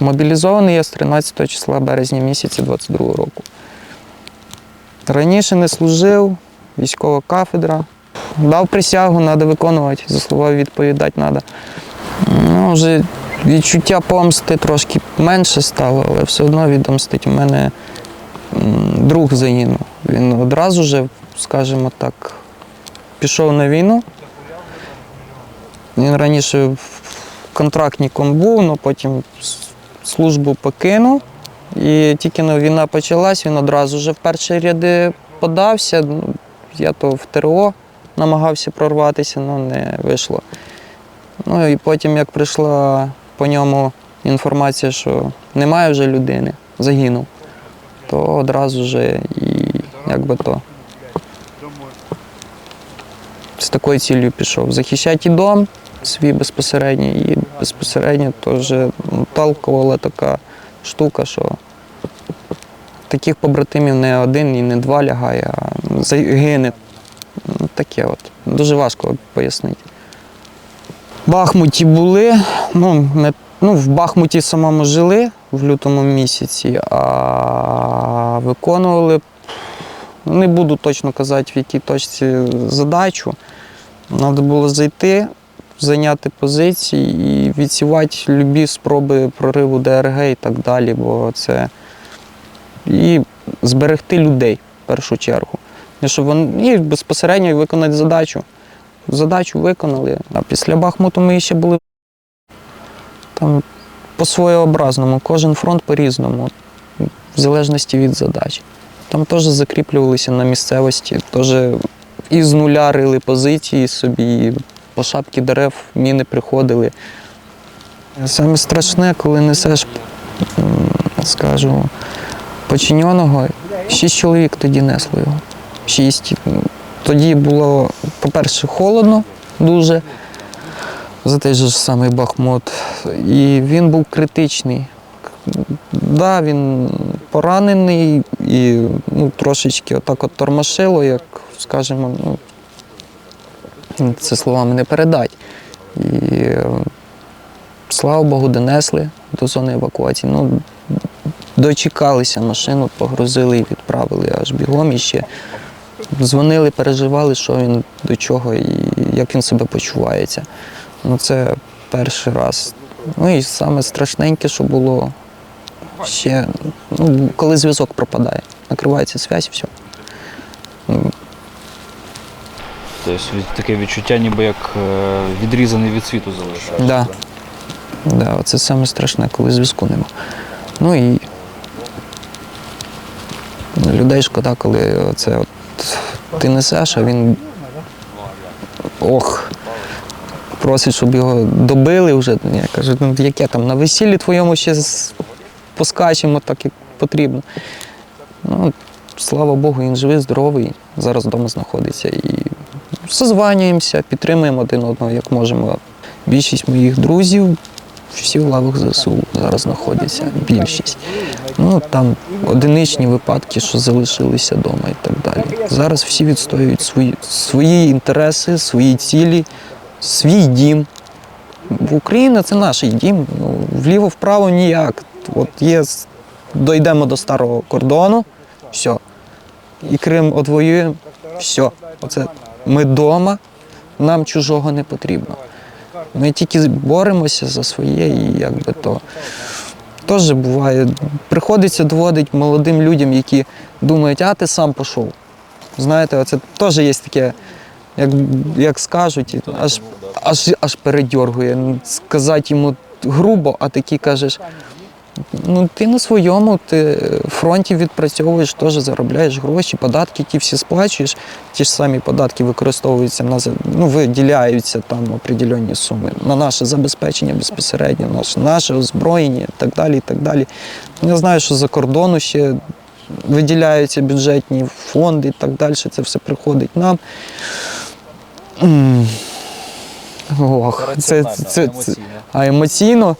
Мобілізований я з 13 числа березня місяця 22 року. Раніше не служив, військова кафедра. Дав присягу, треба виконувати, за слова відповідати треба. Ну, вже відчуття помсти трошки менше стало, але все одно відомстить. У мене друг загинув. Він одразу же, скажімо так, пішов на війну. Він раніше контрактником був, але потім службу покинув. І тільки ну, війна почалась, він одразу вже в перші ряди подався. Ну, Я то в ТРО намагався прорватися, але не вийшло. Ну і потім, як прийшла по ньому інформація, що немає вже людини, загинув, то одразу вже і якби то з такою ціллю пішов. Захищати і дом свій безпосередньо, і безпосередньо теж талкувала така штука, що таких побратимів не один і не два лягає, а загине. Ну, Таке от. Дуже важко пояснити. В Бахмуті були, ну, не, ну, в Бахмуті самому жили в лютому місяці, а виконували, не буду точно казати, в якій точці задачу. Треба було зайти, зайняти позиції і відсівати любі спроби прориву ДРГ і так далі, бо це і зберегти людей в першу чергу. І щоб вони і безпосередньо виконати задачу. Задачу виконали. А після Бахмуту ми ще були там по своєобразному, кожен фронт по-різному, в залежності від задач. Там теж закріплювалися на місцевості, теж із нуля рили позиції собі, і по шапки дерев міни приходили. Саме страшне, коли несеш, скажу, починеного, шість чоловік тоді несли його. Шість. Тоді було, по-перше, холодно дуже за той же самий Бахмут. І він був критичний. Да, він поранений і ну, трошечки отак от тормошило, як скажімо, ну, це словами не передать. І слава Богу, донесли до зони евакуації. Ну, дочекалися машину, погрузили і відправили аж бігом і ще. Дзвонили, переживали, що він до чого і як він себе почувається. Ну, це перший раз. Ну і саме страшненьке, що було ще, ну, коли зв'язок пропадає. Накривається зв'язь і все. Тобто таке відчуття, ніби як е, відрізаний від світу залишаєшся. Да. Да, це саме страшне, коли зв'язку нема. Ну і людей шкода, коли це от ти несеш, а він ох. Просить, щоб його добили вже. Я кажу, ну яке там, на весіллі твоєму ще поскачемо так, як потрібно. Ну, слава Богу, він живий, здоровий, зараз вдома знаходиться. І созванюємося, підтримуємо один одного, як можемо. Більшість моїх друзів всі в лавах ЗСУ зараз знаходяться. Більшість. Ну там одиничні випадки, що залишилися вдома і так далі. Зараз всі відстоюють свої, свої інтереси, свої цілі, свій дім. Україна це наш дім. Ну, вліво-вправо ніяк. От є, дійдемо до старого кордону, все. І Крим одвоюємо, все. Оце ми вдома, нам чужого не потрібно. Ми тільки боремося за своє і якби то. Теж буває, приходиться доводити молодим людям, які думають, а ти сам пішов. Знаєте, це теж є таке, як, як скажуть, аж, аж, аж передьоргує. Сказати йому грубо, а такий кажеш, ну ти на своєму, ти фронті відпрацьовуєш, теж заробляєш гроші, податки ті всі сплачуєш. Ті ж самі податки використовуються на ну, виділяються там определенні суми на наше забезпечення безпосередньо, наше, наше озброєння і так далі. І так далі. Я знаю, що за кордону ще виділяються бюджетні фонди і так далі. Це все приходить нам. Ох, це, це, це, це, а емоційно,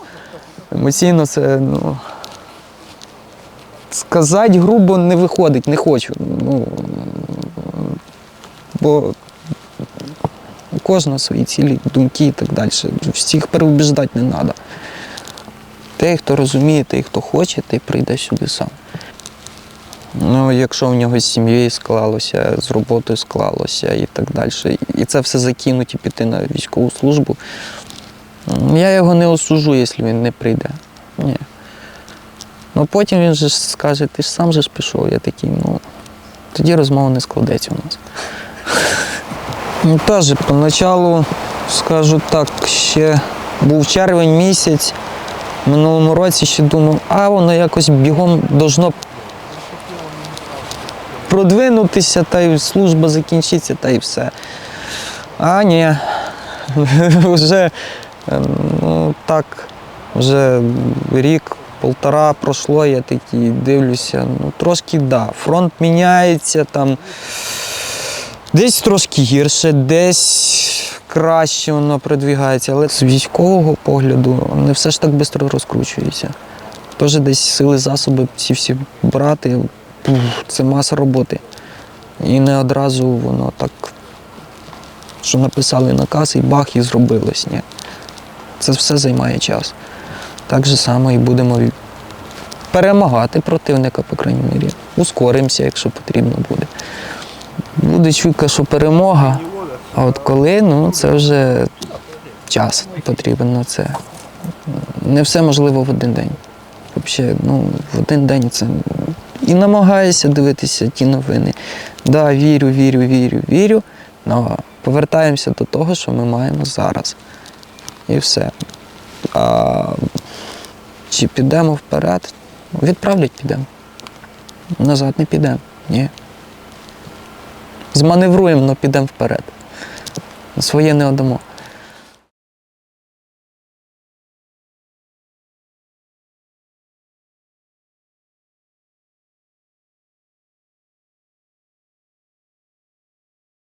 емоційно це, ну. Сказати грубо не виходить, не хочу. Ну, бо у кожного свої цілі, думки і так далі. Всіх переубіждати не треба. Той, хто розуміє, той, хто хоче, той прийде сюди сам. Ну, якщо в нього з сім'єю склалося, з роботою склалося і так далі. І це все закинуть і піти на військову службу. Я його не осужу, якщо він не прийде. Ні. Ну потім він же скаже, ти ж сам же ж пішов. Я такий, ну тоді розмова не складеться у нас. Ну, теж поначалу, скажу так, ще був червень місяць. Минулому році ще думав, а воно якось бігом должно продвинутися, та й служба закінчиться, та й все. А ні. вже ну, так, вже рік, полтора пройшло, я такий дивлюся. Ну, трошки да, фронт міняється там. Десь трошки гірше, десь краще воно продвігається, але з військового погляду не все ж так швидко розкручується. Теж десь сили, засоби, ці всі брати, це маса роботи. І не одразу воно так, що написали наказ і бах, і зробилось. Ні. Це все займає час. Так же само і будемо перемагати противника, по крайній мірі. Ускоримося, якщо потрібно буде. Буде чутка, що перемога. А от коли, ну це вже час потрібен на це. Не все можливо в один день. Взагалі, ну, в один день це. І намагаюся дивитися ті новини. Да, вірю, вірю, вірю, вірю. але повертаємося до того, що ми маємо зараз. І все. А, чи підемо вперед? Відправлять підемо. Назад не підемо. Ні. Зманевруємо, але підемо вперед. Своє не отдамо.